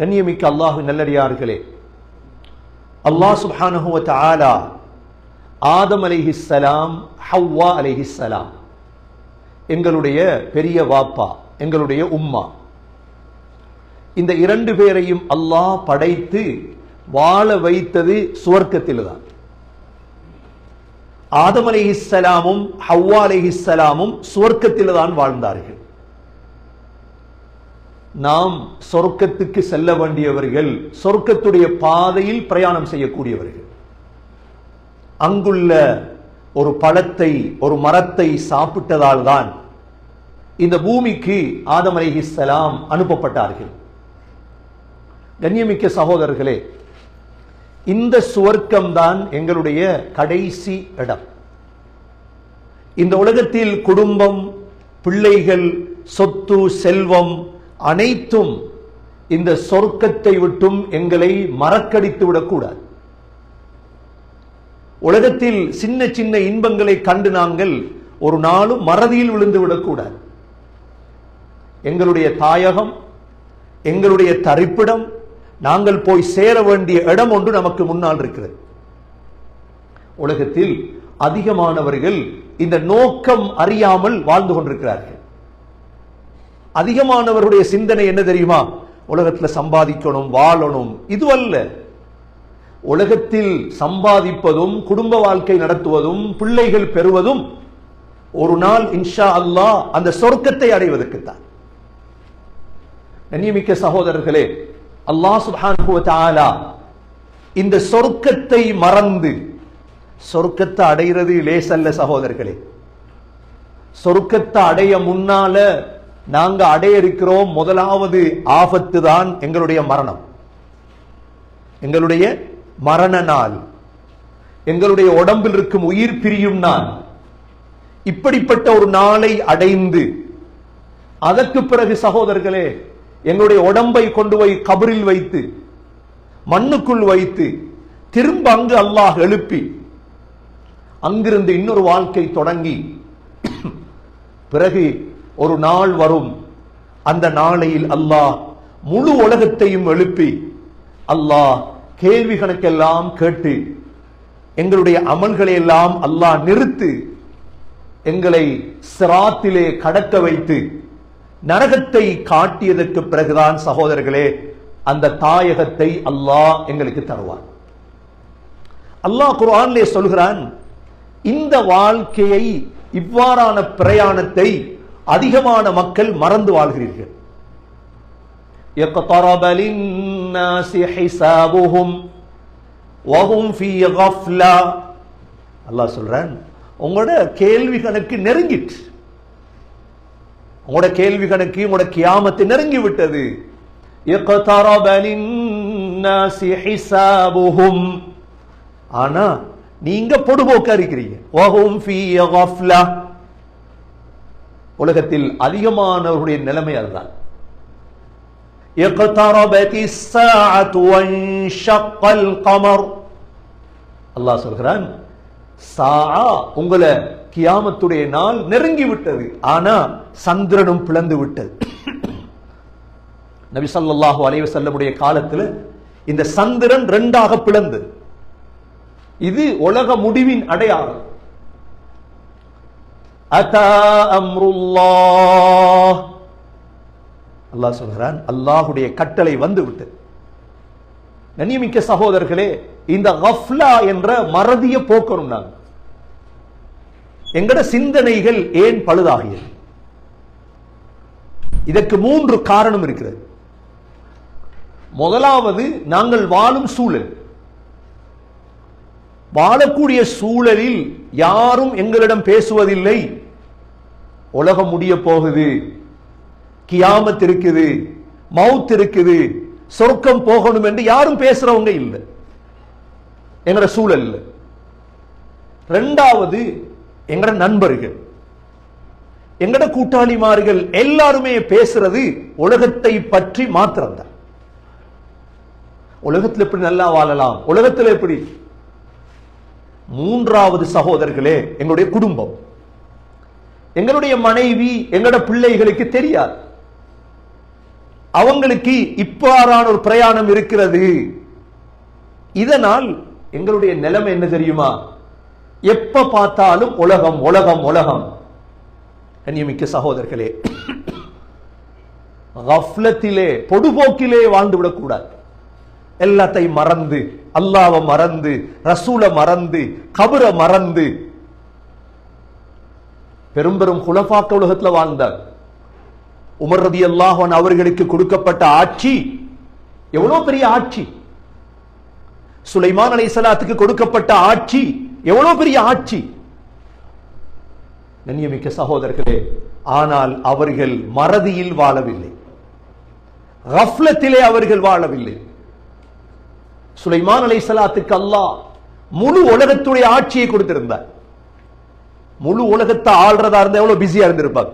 கண்ணியமிக்க அல்லாஹு நல்லடியார்களே. அல்லாஹ் சுப்ஹானஹு தாலா ஆதம் அலைஹிஸ்ஸலாம் ஹவ்வா அலைஹிஸ்ஸலாம் எங்களுடைய பெரிய வாப்பா எங்களுடைய உம்மா. இந்த இரண்டு பேரையும் அல்லாஹ் படைத்து வாழ வைத்தது சுவர்க்கத்தில் தான் ஆதம் அலைஹிஸ்ஸலாமும் ஹவ்வா அலைஹிஸ்ஸலாமும் சுவர்க்கத்தில் தான் வாழ்ந்தார்கள். நாம் சொர்க்கத்துக்கு செல்ல வேண்டியவர்கள் சொர்க்கத்துடைய பாதையில் பிரயாணம் செய்யக்கூடியவர்கள். அங்குள்ள ஒரு பழத்தை ஒரு மரத்தை சாப்பிட்டதால் தான் இந்த பூமிக்கு ஆதம் செலாம் அனுப்பப்பட்டார்கள். கண்ணியமிக்க சகோதரர்களே இந்த சுவர்க்கம் தான் எங்களுடைய கடைசி இடம். இந்த உலகத்தில் குடும்பம் பிள்ளைகள் சொத்து செல்வம் அனைத்தும் இந்த சொர்க்கத்தை விட்டும் எங்களை மறக்கடித்து விடக்கூடாது. உலகத்தில் சின்ன சின்ன இன்பங்களை கண்டு நாங்கள் ஒரு நாளும் மறதியில் விழுந்து விடக்கூடாது. எங்களுடைய தாயகம் எங்களுடைய தரிப்பிடம் நாங்கள் போய் சேர வேண்டிய இடம் ஒன்று நமக்கு முன்னால் இருக்கிறது. உலகத்தில் அதிகமானவர்கள் இந்த நோக்கம் அறியாமல் வாழ்ந்து கொண்டிருக்கிறார்கள். அதிகமானவருடைய சிந்தனை என்ன தெரியுமா? உலகத்துல சம்பாதிக்கணும் வாழணும். இதுவல்ல. உலகத்தில் சம்பாதிப்பதும் குடும்ப வாழ்க்கை நடத்துவதும் பிள்ளைகள் பெறுவதும் ஒரு நாள் இன்ஷா அல்லாஹ் அந்த சொர்க்கத்தை அடைவதற்குத்தான். கண்ணியமிக்க சகோதரர்களே அல்லாஹ் சுபான் இந்த சொர்க்கத்தை மறந்து சொர்க்கத்தை அடைகிறது லேசல்ல சகோதரர்களே. சொர்க்கத்தை அடைய முன்னால நாங்க அடைய இருக்கிறோம் முதலாவது ஆபத்து தான் எங்களுடைய மரணம். எங்களுடைய மரண நாள். எங்களுடைய உடம்பில் இருக்கும் உயிர் பிரியும் நாள். இப்படிப்பட்ட ஒரு நாளை அடைந்து அதற்கு பிறகு சகோதரர்களே எங்களுடைய உடம்பை கொண்டு போய் கபரில் வைத்து மண்ணுக்குள் வைத்து திரும்ப அங்கு அல்லாஹ் எழுப்பி அங்கிருந்து இன்னொரு வாழ்க்கை தொடங்கி பிறகு ஒரு நாள் வரும். அந்த நாளையில் அல்லாஹ் முழு உலகத்தையும் எழுப்பி அல்லாஹ் கேள்வி கணக்கெல்லாம் கேட்டு எங்களுடைய அமல்களை எல்லாம் அல்லாஹ் நிறுத்து எங்களை சிராத்திலே கடக்க வைத்து நரகத்தை காட்டியதற்கு பிறகுதான் சகோதரர்களே அந்த தாயகத்தை அல்லாஹ் எங்களுக்கு தருவான் அல்லாஹ் குரான்லே சொல்கிறான் இந்த வாழ்க்கையை இவ்வாறான பிரயாணத்தை அதிகமான மக்கள் மறந்து வாழ்கிறீர்கள் اقترب للناس حسابهم وهم في غفلة அல்லாஹ் சொல்றான் உங்களோட கேள்வி கணக்கு நெருங்கிட்டு உங்களோட கேள்வி கணக்கு உங்களோட கியாமத்து நெருங்கி விட்டது اقترب للناس حسابهم ஆனா நீங்க பொடுபோக்கா இருக்கிறீங்க وهم في غفلة உலகத்தில் அதிகமானவருடைய நிலைமை அதுதான். அல்லாஹ் சொல்கிறான் உங்களை கியாமத்துடைய நாள் நெருங்கி விட்டது ஆனா சந்திரனும் பிளந்து விட்டது. நபி சல்லாஹு அலைவ செல்லமுடைய காலத்தில் இந்த சந்திரன் ரெண்டாக பிளந்து. இது உலக முடிவின் அடையாளம். அதா அம்ருல்லாஹ். அல்லாஹ் சொல்கிறான் அல்லாஹுடைய கட்டளை வந்து விட்டு நன்னியமிக்க சகோதரர்களே இந்த கஃப்லா என்ற மறதிய போக்கணும் நாங்க. எங்கட சிந்தனைகள் ஏன் பழுதாகியது? இதற்கு மூன்று காரணம் இருக்கிறது. முதலாவது நாங்கள் வாழும் சூழல். வாழக்கூடிய சூழலில் யாரும் எங்களிடம் பேசுவதில்லை. உலகம் முடிய போகுது. கியாமத் இருக்குது. மவுத் இருக்குது. சொர்க்கம் போகணும் என்று யாரும் பேசுறவங்க இல்லை. எங்கட சூழல் ரெண்டாவது எங்கட நண்பர்கள். எங்கட கூட்டாளிமார்கள் எல்லாருமே பேசுறது உலகத்தை பற்றி மாத்திரம்தான். உலகத்தில் எப்படி நல்லா வாழலாம்? உலகத்தில் எப்படி? மூன்றாவது சகோதரர்களே எங்களுடைய குடும்பம். எங்களுடைய மனைவி எங்களோட பிள்ளைகளுக்கு தெரியாது. அவங்களுக்கு இப்பாறான ஒரு பிரயாணம் இருக்கிறது. இதனால் எங்களுடைய நிலைமை என்ன தெரியுமா? எப்ப பார்த்தாலும் உலகம் உலகம் உலகம். கண்ணியமிக்க சகோதரர்களே கஃப்லத்திலே பொடுபோக்கிலே வாழ்ந்து விடக்கூடாது. எல்லாத்தையும் மறந்து அல்லாவை மறந்து ரசூலை மறந்து கபர மறந்து பெரும் பெரும் குலபாக்க உலகத்தில் வாழ்ந்தார். உமர் ரதி அல்லாஹன் அவர்களுக்கு கொடுக்கப்பட்ட ஆட்சி எவ்வளவு பெரிய ஆட்சி? சுலைமான் அலை சலாத்துக்கு கொடுக்கப்பட்ட ஆட்சி எவ்வளவு பெரிய ஆட்சி? கண்ணியமிக்க சகோதரர்களே ஆனால் அவர்கள் மறதியில் வாழவில்லை. ரஃப்லத்திலே அவர்கள் வாழவில்லை. சுலைமான் அலை சலாத்துக்கு அல்லாஹ் முழு உலகத்துடைய ஆட்சியை கொடுத்திருந்தார். முழு உலகத்தை ஆள்றதா இருந்தா எவ்வளவு பிஸியா இருந்திருப்பாங்க.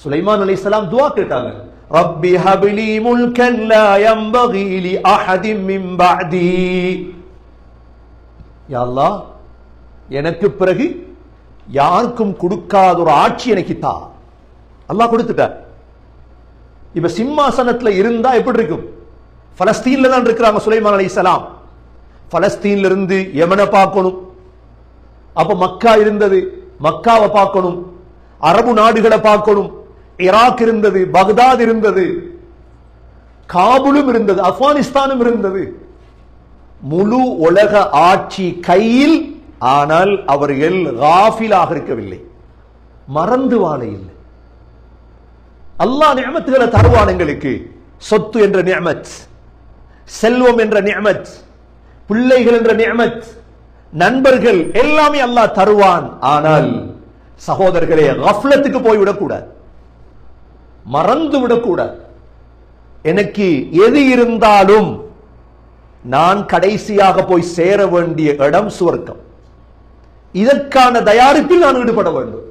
சுலைமான் அலி இஸ்லாம் துவா கேட்டாங்க. ரப்பி ஹபிலி முல்கன் லா யம்பகி லி அஹதின் மின் பஅதி. யா அல்லாஹ் எனக்கு பிறகு யாருக்கும் கொடுக்காத ஒரு ஆட்சி எனக்கு தா. அல்லாஹ் கொடுத்துட்டார். இப்ப சிம்மாசனத்துல இருந்தா எப்படி இருக்கும்? பலஸ்தீன்ல தான் இருக்கிறாங்க சுலைமான் அலைஹிஸ்ஸலாம் பலஸ்தீன்ல இருந்து எமனை பார்க்கணும். அப்ப மக்கா இருந்தது மக்காவை பார்க்கணும் அரபு நாடுகளை பார்க்கணும் ஈராக் இருந்தது பக்தாத் இருந்தது காபுலும் இருந்தது ஆப்கானிஸ்தானும் இருந்தது. முழு உலக ஆட்சி கையில் ஆனால் அவர்கள் காஃபிலாக இருக்கவில்லை. மறந்து வாழ இல்லை. அல்லா நியமத்துகளை தருவான் எங்களுக்கு. சொத்து என்ற நியமத் செல்வம் என்ற நியமத் பிள்ளைகள் என்ற நியமத் நண்பர்கள் எல்லாமே அல்லாஹ் தருவான். ஆனால் சகோதரர்களே போய் போய்விடக்கூடாது மறந்து விடக்கூடாது. எனக்கு எது இருந்தாலும் நான் கடைசியாக போய் சேர வேண்டிய இடம் சுவர்க்கம். இதற்கான தயாரிப்பில் நான் ஈடுபட வேண்டும்.